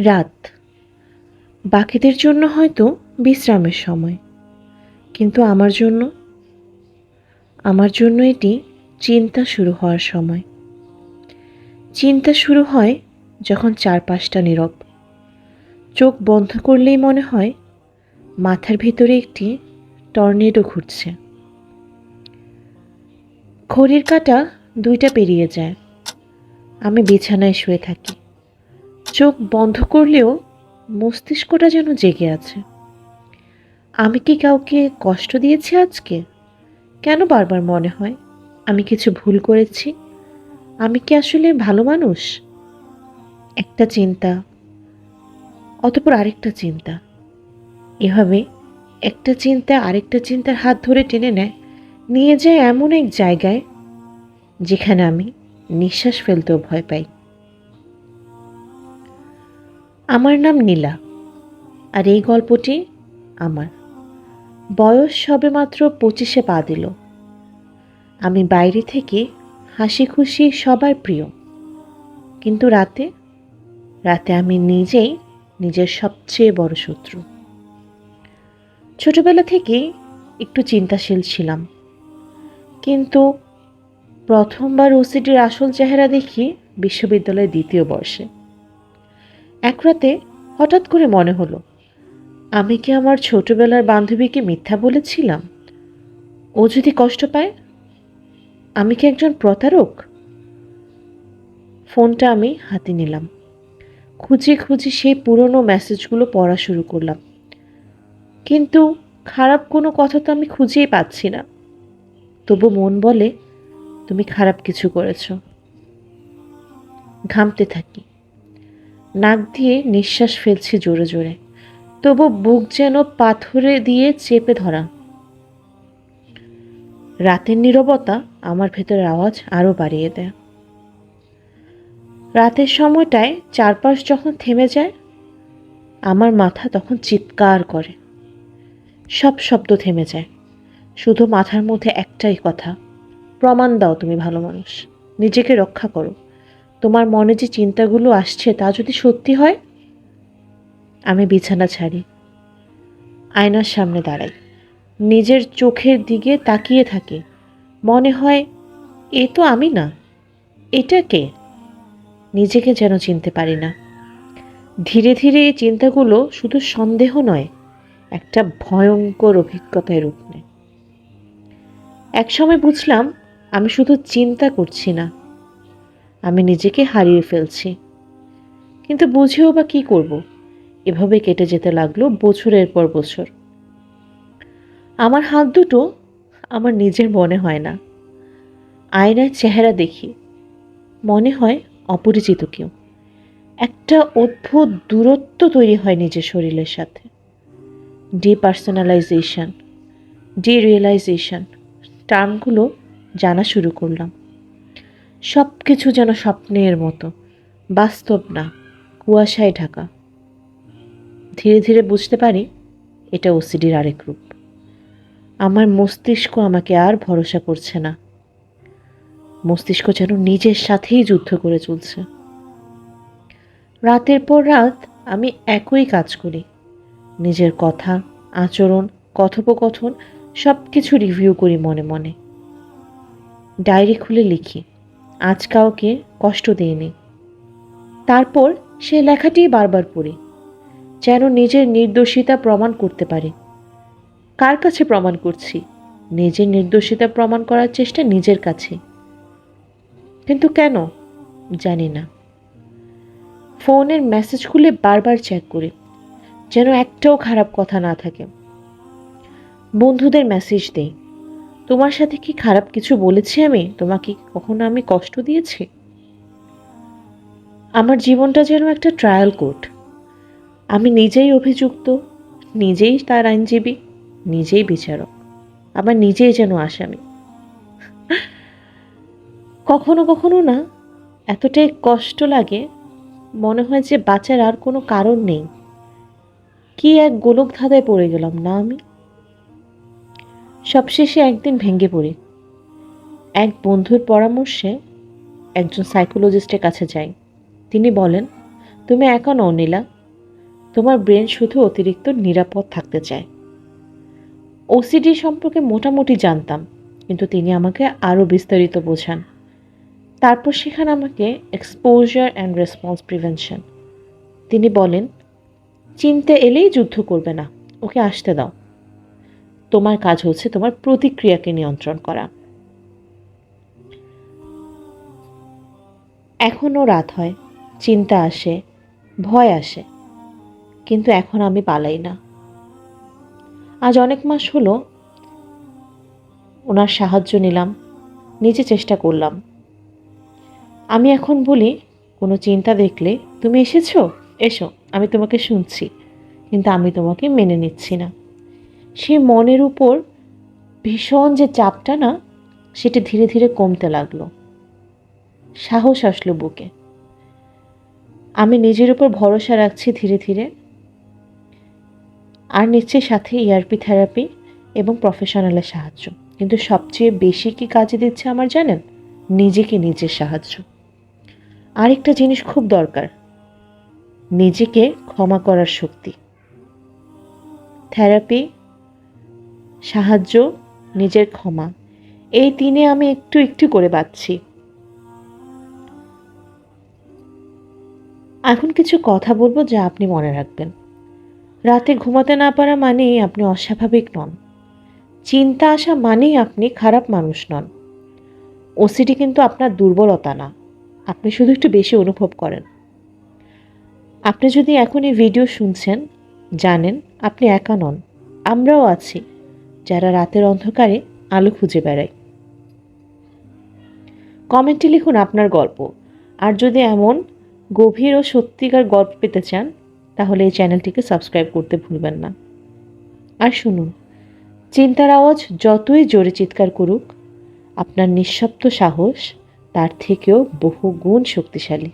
রাত। বাকিদের জন্য হয়তো বিশ্রামের সময়। কিন্তু আমার জন্য? আমার জন্য এটি চিন্তা শুরু হওয়ার সময়। চিন্তা শুরু হয় যখন চারপাশটা নীরব। চোখ বন্ধ করলেই মনে হয় মাথার ভিতরে একটি টর্নেডো ঘুরছে। ঘড়ির কাঁটা দুইটা পেরিয়ে যায়। আমি বিছানায় শুয়ে থাকি। চোখ বন্ধ করলেও মস্তিষ্কটা যেন জেগে আছে। আমি কি কাউকে কষ্ট দিয়েছি আজকে? কেন বারবার মনে হয় আমি কিছু ভুল করেছি? আমি কি আসলে ভালো মানুষ? একটা চিন্তা, অতপর আরেকটা চিন্তা। এভাবে একটা চিন্তা আরেকটা চিন্তার হাত ধরে টেনে নেয়, নিয়ে যায় এমন এক জায়গায় যেখানে আমি নিঃশ্বাস ফেলতেও ভয় পাই। আমার নাম নীলা, আর এই গল্পটি আমার। বয়স সবে মাত্র পঁচিশে পা দিল। আমি বাইরে থেকে হাসি খুশি সবার প্রিয়। কিন্তু রাতে রাতে আমি নিজেই নিজের সবচেয়ে বড় শত্রু। ছোটবেলা থেকে একটু চিন্তাশীল ছিলাম। কিন্তু প্রথমবার ওসিডির আসল চেহারা দেখি বিশ্ববিদ্যালয়ের দ্বিতীয় বর্ষে। এক রাতে হঠাৎ করে মনে হলো, আমি কি আমার ছোটবেলার বান্ধবীকে মিথ্যা বলেছিলাম? ও যদি কষ্ট পায়, আমি কি একজন প্রতারক? ফোনটা আমি হাতে নিলাম। খুঁজে খুঁজে সেই পুরনো মেসেজগুলো পড়া শুরু করলাম। কিন্তু খারাপ কোনো কথা তো আমি খুঁজেই পাচ্ছি না। তবু মন বলে, তুমি খারাপ কিছু করেছ। ঘামতে থাকি। নাক দিয়ে নিঃশ্বাস ফেলছি জোরে জোরে। তবু বুক যেন পাথরে দিয়ে চেপে ধরা। রাতের নীরবতা আমার ভেতরের আওয়াজ আরও বাড়িয়ে দেয়। রাতের সময়টায় চারপাশ যখন থেমে যায়, আমার মাথা তখন চিৎকার করে। সব শব্দ থেমে যায়। শুধু মাথার মধ্যে একটাই কথা, প্রমাণ দাও তুমি ভালো মানুষ। নিজেকে রক্ষা করো। তোমার মনে যে চিন্তাগুলো আসছে তা যদি সত্যি হয়? আমি বিছানা ছাড়ি। আয়নার সামনে দাঁড়াই। নিজের চোখের দিকে তাকিয়ে থাকি। মনে হয়, এ তো আমি না। এটা কে? নিজেকে যেন চিনতে পারি না। ধীরে ধীরে এই চিন্তাগুলো শুধু সন্দেহ নয়, একটা ভয়ঙ্কর অভিজ্ঞতায় রূপ নেয়। একসময় বুঝলাম, আমি শুধু চিন্তা করছি না। আমি নিজেকে হারিয়ে ফেলছি। কিন্তু বুঝেও বা কী করব? এভাবে কেটে যেতে লাগল বছরের পর বছর। আমার হাত দুটো আমার নিজের মনে হয় না। আয়নায় চেহারা দেখি। মনে হয় অপরিচিত কেউ। একটা অদ্ভুত দূরত্ব তৈরি হয় নিজের শরীরের সাথে। ডিপার্সোনালাইজেশন, ডিরিয়েলাইজেশন টার্মগুলো জানা শুরু করলাম। সব কিছু যেন স্বপ্নের মতো। বাস্তব না, কুয়াশায় ঢাকা। ধীরে ধীরে বুঝতে পারি, এটা ওসিডির আরেক রূপ। আমার মস্তিষ্ক আমাকে আর ভরসা করছে না। মস্তিষ্ক যেন নিজের সাথেই যুদ্ধ করে চলছে। রাতের পর রাত আমি একই কাজ করি। নিজের কথা, আচরণ, কথোপকথন সব কিছু রিভিউ করি মনে মনে। ডায়েরি খুলে লিখি। আজ কাউকে কষ্ট দিইনি তারপর সে লেখাটি বারবার পড়ি, যেন নিজের নির্দোষিতা প্রমাণ করতে পারি। কার কাছে প্রমাণ করছি? নিজের নির্দোষিতা প্রমাণ করার চেষ্টা নিজের কাছে। কিন্তু কেন? জানি না। ফোনের মেসেজ খুলে বারবার চেক করি, যেন একটাও খারাপ কথা না থাকে। বন্ধুদের মেসেজ দেই। তোমার সাথে কি খারাপ কিছু বলেছি আমি? তোমাকে কখনো আমি কষ্ট দিয়েছি? আমার জীবনটা যেন একটা ট্রায়াল কোর্ট আমি নিজেই অভিযুক্ত, নিজেই তার আইনজীবী, নিজেই বিচারক। আবার নিজেই যেন আসামি। কখনো কখনো না, এতটাই কষ্ট লাগে, মনে হয় যে বাঁচার আর কোনো কারণ নেই। কি এক গোলক ধাঁধায় পড়ে গেলাম না আমি? সবশেষে একদিন ভেঙে পড়ি। এক বন্ধুর পরামর্শে একজন সাইকোলজিস্টের কাছে যাই। তিনি বলেন, তুমি একা নও নীলা তোমার ব্রেন শুধু অতিরিক্ত নিরাপদ থাকতে চায়। ওসিডি সম্পর্কে মোটামুটি জানতাম, কিন্তু তিনি আমাকে আরও বিস্তারিত বোঝান। তারপর শেখান আমাকে এক্সপোজার অ্যান্ড রেসপন্স প্রিভেনশন তিনি বলেন, চিনতে এলেই যুদ্ধ করবে না, ওকে আসতে দাও। তোমার কাজ হচ্ছে তোমার প্রতিক্রিয়াকে নিয়ন্ত্রণ করা। এখনও রাত হয়, চিন্তা আসে, ভয় আসে, কিন্তু এখন আমি পালাই না। আজ অনেক মাস হলো ওনার সাহায্য নিলাম, নিজে চেষ্টা করলাম। আমি এখন বলি, কোনো চিন্তা দেখলে তুমি এসেছ? এসো, আমি তোমাকে শুনছি, কিন্তু আমি তোমাকে মেনে নিচ্ছি না। সে মনের উপর ভীষণ যে চাপটা না, সেটা ধীরে ধীরে কমতে লাগল। সাহস আসলো বুকে। আমি নিজের উপর ভরসা রাখছি ধীরে ধীরে। আর নিচ্ছে সাথে ইআরপি থেরাপি এবং প্রফেশনালের সাহায্য। কিন্তু সবচেয়ে বেশি কি কাজে দিচ্ছে আমার জানেন? নিজেকে নিজের সাহায্য। আরেকটা জিনিস খুব দরকার। নিজেকে ক্ষমা করার শক্তি। থেরাপি সাহায্য, নিজের ক্ষমা। এই তিনে আমি একটু একটু করে বাঁচছি। এখন কিছু কথা বলব যা আপনি মনে রাখবেন। রাতে ঘুমাতে না পারা মানেই আপনি অস্বাভাবিক নন। চিন্তা আসা মানেই আপনি খারাপ মানুষ নন। ওসিডি কিন্তু আপনার দুর্বলতা না। আপনি শুধু একটু বেশি অনুভব করেন। আপনি যদি এখন এই ভিডিও শুনছেন, জানেন আপনি একা নন। আমরাও আছি। যারা রাতের অন্ধকারে আলো খুঁজে বেড়ায়। কমেন্টে লিখুন আপনার গল্প। আর যদি এমন গভীর ও সত্যিকার গল্প পেতে চান, তাহলে এই চ্যানেলটিকে সাবস্ক্রাইব করতে ভুলবেন না। আর শুনুন, চিন্তার আওয়াজ যতই জোরে চিৎকার করুক, আপনার নিঃশব্দ সাহস তার থেকেও বহু গুণ শক্তিশালী।